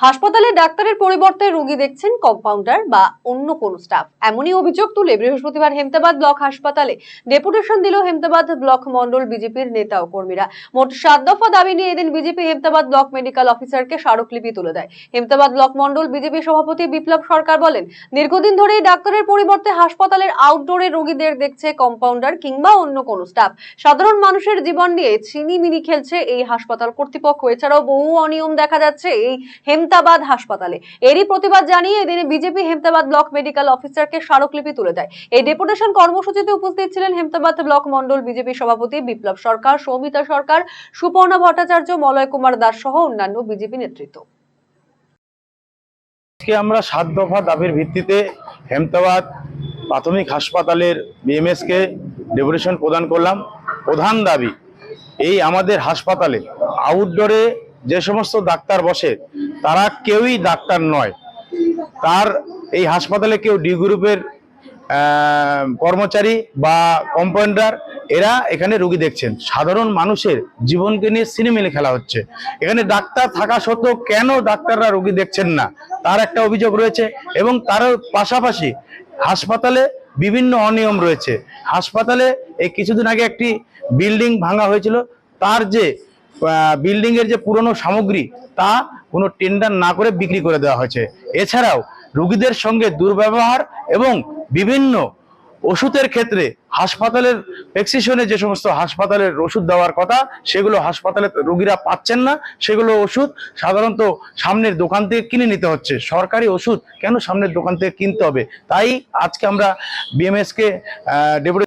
হাসপাতালে ডাক্তারের পরিবর্তে রোগী দেখছেন কম্পাউন্ডার বা অন্য কোনো স্টাফ এমনই অভিযোগ তুলে বৃহস্পতিবার হেমতাবাদ ব্লক হাসপাতালে। ডেপুটেশন দিল হেমতাবাদ ব্লক মন্ডল বিজেপির নেতা ও কর্মীরা। মোট সাত দফা দাবি নিয়ে এদিন বিজেপি হেমতাবাদ ব্লক মেডিকেল অফিসারকে স্মারকলিপি তুলে দেয়। হেমতাবাদ ব্লক মন্ডল বিজেপি সভাপতি বিপ্লব সরকার বলেন, দীর্ঘদিন ধরেই ডাক্তারের পরিবর্তে হাসপাতালের আউটডোরে রোগীদের দেখছে কম্পাউন্ডার কিংবা অন্য কোনো স্টাফ সাধারণ মানুষের জীবন নিয়ে ছিনিমিনি খেলছে এই হাসপাতাল কর্তৃপক্ষ। এছাড়াও বহু অনিয়ম দেখা যাচ্ছে এই হেমতাবাদ হাসপাতালে। এরই প্রতিবাদ জানিয়ে এদিনে বিজেপি হেমতাবাদ ব্লক মেডিকেল অফিসারকে স্মারকলিপি তুলে দেয়। এই ডেপুটেশন কর্মসূচিতে উপস্থিত ছিলেন হেমতাবাদ ব্লক মন্ডল বিজেপি সভাপতি বিপ্লব সরকার, সৌমিতা সরকার, সুপর্ণা ভট্টাচার্য, মলয় কুমার দাস সহ অন্যান্য বিজেপি নেতৃত্ব। আজকে আমরা সাত দফা দাবির ভিত্তিতে হেমতাবাদ প্রাথমিক হাসপাতালের বিএমএসকে ডেপুটেশন প্রদান করলাম। প্রধান দাবি, এই আমাদের হাসপাতালে আউটডোরে যে সমস্ত ডাক্তার বসে তারা কেউই ডাক্তার নয়। তার এই হাসপাতালে কেউ ডি গ্রুপের কর্মচারী বা কম্পাউন্ডার, এরা এখানে রুগী দেখছেন। সাধারণ মানুষের জীবনকে নিয়ে সিনেমিলে খেলা হচ্ছে। এখানে ডাক্তার থাকা সত্ত্বেও কেন ডাক্তাররা রুগী দেখছেন না? তার একটা অভিযোগ রয়েছে এবং তার পাশাপাশি হাসপাতালে বিভিন্ন অনিয়ম রয়েছে। হাসপাতালে এই কিছুদিন আগে একটি বিল্ডিং ভাঙা হয়েছিল। তার যে বিল্ডিং এর যে পুরনো সামগ্রী, তা কোনো টেন্ডার না করে বিক্রি করে দেওয়া হয়েছে। এছাড়াও রুগীদের সঙ্গে দুর্ব্যবহার এবং বিভিন্ন ওষুধের ক্ষেত্রে হাসপাতালের প্রেসক্রিপশনে যে সমস্ত হাসপাতালের ওষুধ দেওয়ার কথা, সেগুলো হাসপাতালে রুগীরা পাচ্ছেন না। সেগুলো ওষুধ সাধারণত সামনের দোকান থেকে কিনে নিতে হচ্ছে। সরকারি ওষুধ কেন সামনের দোকান থেকে কিনতে হবে? তাই আজকে আমরা বিএমএস কে ডেপুটি